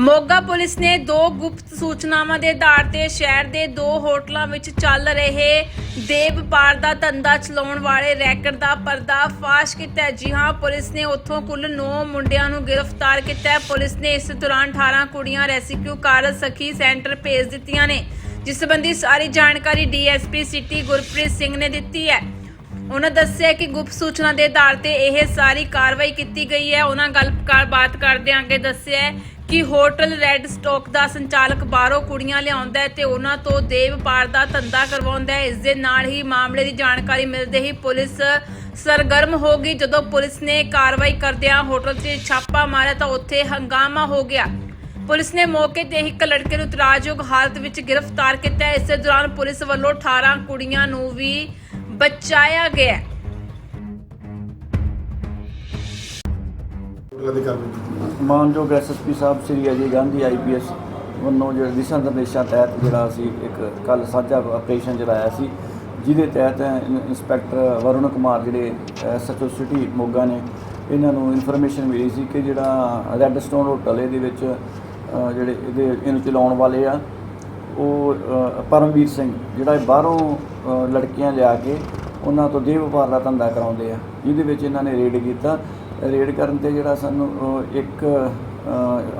Moga police ਨੇ ਦੋ ਗੁਪਤ ਸੂਚਨਾਵਾਂ ਦੇ ਆਧਾਰ ਤੇ ਸ਼ਹਿਰ ਦੇ ਦੋ ਹੋਟਲਾਂ ਵਿੱਚ ਚੱਲ ਰਹੇ ਦੇਹ ਵਪਾਰ ਦਾ ਧੰਦਾ ਚਲਾਉਣ ਵਾਲੇ ਰੈਕਟ ਦਾ ਪਰਦਾਫਾਸ਼ ਕੀਤਾ ਜੀ ਹਾਂ, ਪੁਲਿਸ ਨੇ ਉੱਥੋਂ ਕੁੱਲ 9 ਮੁੰਡਿਆਂ ਨੂੰ ਗ੍ਰਿਫਤਾਰ ਕੀਤਾ ਪੁਲਿਸ ਨੇ ਇਸ ਦੌਰਾਨ 18 ਕੁੜੀਆਂ ਰੈਸਕਿਊ ਕਰ ਸਖੀ ਸੈਂਟਰ ਭੇਜ ਦਿੱਤੀਆਂ ਨੇ, ਜਿਸ ਸੰਬੰਧੀ ਸਾਰੀ ਜਾਣਕਾਰੀ ਡੀਐਸਪੀ ਸਿਟੀ ਗੁਰਪ੍ਰੀਤ ਸਿੰਘ ਨੇ ਦਿੱਤੀ ਹੈ। ਉਹਨਾਂ ਦੱਸਿਆ ਕਿ ਗੁਪਤ ਸੂਚਨਾ ਦੇ ਆਧਾਰ ਤੇ ਇਹ ਸਾਰੀ ਕਾਰਵਾਈ ਕੀਤੀ ਗਈ ਹੈ। ਉਹਨਾਂ ਗੱਲਬਾਤ ਕਰਦਿਆਂ ਅੱਗੇ ਦੱਸਿਆ ਕਿ ਹੋਟਲ ਰੈੱਡ ਸਟੋਕ ਦਾ ਸੰਚਾਲਕ ਬਾਹਰੋਂ ਕੁੜੀਆਂ ਲਿਆਉਂਦਾ ਹੈ ਤੇ ਉਹਨਾਂ ਤੋਂ ਦੇਹ ਵਪਾਰ ਦਾ ਧੰਦਾ ਕਰਵਾਉਂਦਾ ਹੈ। ਇਸ ਦੇ ਨਾਲ ਹੀ ਮਾਮਲੇ ਦੀ ਜਾਣਕਾਰੀ ਮਿਲਦੇ ਹੀ ਪੁਲਿਸ ਸਰਗਰਮ ਹੋ ਗਈ। ਜਦੋਂ ਪੁਲਿਸ ਨੇ ਕਾਰਵਾਈ ਕਰਦਿਆਂ ਹੋਟਲ 'ਤੇ ਛਾਪਾ ਮਾਰਿਆ ਤਾਂ ਉੱਥੇ ਹੰਗਾਮਾ ਹੋ ਗਿਆ। ਪੁਲਿਸ ਨੇ ਮੌਕੇ ਤੇ ਹੀ ਇੱਕ ਲੜਕੇ ਨੂੰ ਇਤਰਾਜ਼ਯੋਗ ਹਾਲਤ ਵਿੱਚ ਗ੍ਰਿਫਤਾਰ ਕੀਤਾ ਇਸੇ ਦੌਰਾਨ ਪੁਲਿਸ ਵੱਲੋਂ 18 ਕੁੜੀਆਂ ਨੂੰ ਵੀ ਬਚਾਇਆ ਗਿਆ ਹੈ। ਹੋਟਲਾਂ ਦੀ ਕਾਰਵਾਈ ਕੀਤੀ ਮਾਨਯੋਗ ਐਸਐਸਪੀ ਸਾਹਿਬ ਸ੍ਰੀ ਅਜੇ ਗਾਂਧੀ ਆਈਪੀਐਸ ਵੱਲੋਂ ਜਿਹੜੇ ਦਿਸ਼ਾ ਨਿਰਦੇਸ਼ਾਂ ਤਹਿਤ ਜਿਹੜਾ ਅਸੀਂ ਇੱਕ ਕੱਲ ਸਾਂਝਾ ਆਪਰੇਸ਼ਨ ਚਲਾਇਆ ਸੀ ਜਿਹਦੇ ਤਹਿਤ ਇੰਸਪੈਕਟਰ ਵਰੁਣ ਕੁਮਾਰ ਜਿਹੜੇ ਐਸਐਚਓ ਸਿਟੀ ਮੋਗਾ ਨੇ ਇਹਨਾਂ ਨੂੰ ਇਨਫੋਰਮੇਸ਼ਨ ਮਿਲੀ ਸੀ ਕਿ ਜਿਹੜਾ ਰੈੱਡ ਸਟੋਨ ਹੋਟਲ ਇਹਦੇ ਵਿੱਚ ਅ, ਜਿਹੜੇ ਇਹਦੇ ਇਹਨੂੰ ਚਲਾਉਣ ਵਾਲੇ ਆ ਉਹ ਅ, ਪਰਮਵੀਰ ਸਿੰਘ ਜਿਹੜਾ ਇਹ ਬਾਹਰੋਂ ਅ, ਲੜਕੀਆਂ ਲਿਆ ਕੇ ਉਹਨਾਂ ਤੋਂ ਦੇਹ ਵਪਾਰ ਦਾ ਧੰਦਾ ਕਰਾਉਂਦੇ ਆ ਜਿਹਦੇ ਵਿੱਚ ਇਹਨਾਂ ਨੇ ਰੇਡ ਕੀਤਾ ਰੇਡ ਕਰਨ ਤੇ ਜਿਹੜਾ ਸਾਨੂੰ ਇੱਕ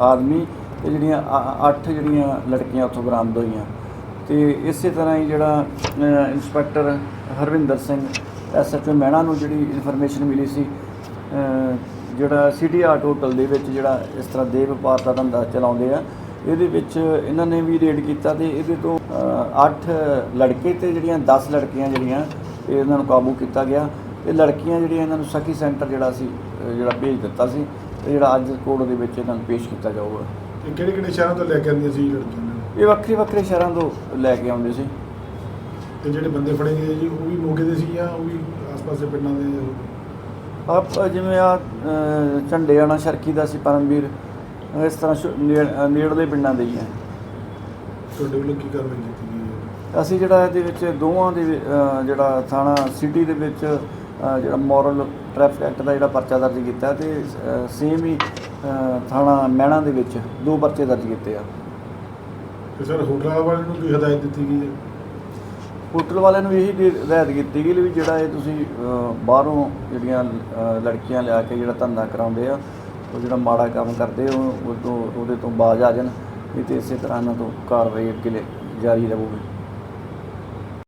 ਆਦਮੀ ਤੇ ਜਿਹੜੀਆਂ ਅ- ਅੱਠ ਜਿਹੜੀਆਂ ਲੜਕੀਆਂ ਉੱਥੋਂ ਬਰਾਮਦ ਹੋਈਆਂ। ਤੇ ਇਸੇ ਤਰ੍ਹਾਂ ਹੀ ਜਿਹੜਾ ਇੰਸਪੈਕਟਰ ਹਰਵਿੰਦਰ ਸਿੰਘ ਐਸਐਚਓ ਮਹਿਣਾ ਨੂੰ ਜਿਹੜੀ ਇਨਫੋਰਮੇਸ਼ਨ ਮਿਲੀ ਸੀ ਜਿਹੜਾ ਸਿਟੀ ਆਰਟ ਹੋਟਲ ਦੇ ਵਿੱਚ ਜਿਹੜਾ ਇਸ ਤਰ੍ਹਾਂ ਦੇ ਵਪਾਰ ਦਾ ਧੰਦਾ ਚਲਾਉਂਦੇ ਆ, ਇਹਦੇ ਵਿੱਚ ਇਹਨਾਂ ਨੇ ਵੀ ਰੇਡ ਕੀਤਾ ਤੇ ਇਹਦੇ ਤੋਂ 8 ਲੜਕੇ ਤੇ ਜਿਹੜੀਆਂ 10 ਲੜਕੀਆਂ ਜਿਹੜੀਆਂ ਇਹਨਾਂ ਨੂੰ ਕਾਬੂ ਕੀਤਾ ਗਿਆ। ਤੇ ਲੜਕੀਆਂ ਜਿਹੜੀਆਂ ਇਹਨਾਂ ਨੂੰ ਸਖੀ ਸੈਂਟਰ ਜਿਹੜਾ ਸੀ ਜਿਹੜਾ ਭੇਜ ਦਿੱਤਾ ਸੀ ਤੇ ਜਿਹੜਾ ਅੱਜ ਕੋਰਟ ਦੇ ਵਿੱਚ ਇਹਨਾਂ ਨੂੰ ਪੇਸ਼ ਕੀਤਾ ਜਾਊਗਾ। ਕਿਹੜੇ ਕਿਹੜੇ ਸ਼ਹਿਰਾਂ ਤੋਂ ਲੈ ਕੇ ਆਉਂਦੀਆਂ ਸੀ ਲੜਕੀਆਂ ਨੂੰ? ਇਹ ਵੱਖਰੇ ਵੱਖਰੇ ਸ਼ਹਿਰਾਂ ਤੋਂ ਲੈ ਕੇ ਆਉਂਦੇ ਸੀ। ਤੇ ਜਿਹੜੇ ਬੰਦੇ ਫੜੇ ਗਏ ਜੀ ਉਹ ਵੀ ਮੋਗੇ ਦੇ ਸੀ ਜਾਂ ਉਹ ਵੀ ਆਸ-ਪਾਸ ਦੇ ਪਿੰਡਾਂ ਦੇ ਆਪ ਜਿਵੇਂ ਆ ਝੰਡੇਆਣਾ ਸ਼ਰਕੀ ਦਾ ਸੀ ਪਰਮਵੀਰ ਇਸ ਤਰ੍ਹਾਂ ਸ਼ੁ- ਨੇੜ- ਅ, ਨੇੜਲੇ ਪਿੰਡਾਂ ਦੇ ਹੀ ਆ ਤੁਹਾਡੇ ਵੱਲੋਂ ਕੀ ਕਾਰਵਾਈ ਕੀਤੀ ਗਈ ਹੈ? ਅਸੀਂ ਜਿਹੜਾ ਇਹਦੇ ਵਿੱਚ ਦੋਵਾਂ ਦੇ ਵਿ- ਜਿਹੜਾ ਥਾਣਾ ਸਿਟੀ ਦੇ ਵਿੱਚ ਜਿਹੜਾ ਮੋਰਲ ਟ੍ਰੈਫਿਕ ਐਕਟ ਦਾ ਜਿਹੜਾ ਪਰਚਾ ਦਰਜ ਕੀਤਾ ਤੇ ਸੇਮ ਹੀ ਥਾਣਾ ਮਹਿਣਾ ਦੇ ਵਿੱਚ ਦੋ ਪਰਚੇ ਦਰਜ ਕੀਤੇ ਆ। ਤੇ ਸਰ ਹੋਟਲਾਂ ਵਾਲਿਆਂ ਨੂੰ ਕੀ ਹਦਾਇਤ ਦਿੱਤੀ ਗਈ ਹੈ? ਹੋਟਲ ਵਾਲਿਆਂ ਨੂੰ ਇਹੀ ਹਦਾਇਤ ਕੀਤੀ ਗਈ ਵੀ ਜਿਹੜਾ ਇਹ ਤੁਸੀਂ ਬਾਹਰੋਂ ਜਿਹੜੀਆਂ ਲੜਕੀਆਂ ਲਿਆ ਕੇ ਜਿਹੜਾ ਧੰਦਾ ਕਰਾਉਂਦੇ ਆ ਉਹ ਜਿਹੜਾ ਮਾੜਾ ਕੰਮ ਕਰਦੇ ਉਹ ਉਹਦੇ ਤੋਂ ਬਾਜ਼ ਆ ਜਾਣ ਇਹ ਤੇ ਇਸੇ ਤਰ੍ਹਾਂ ਇਹਨਾਂ ਤੋਂ ਕਾਰਵਾਈ ਅੱਗੇ ਜਾਰੀ ਰਹੂਗੀ।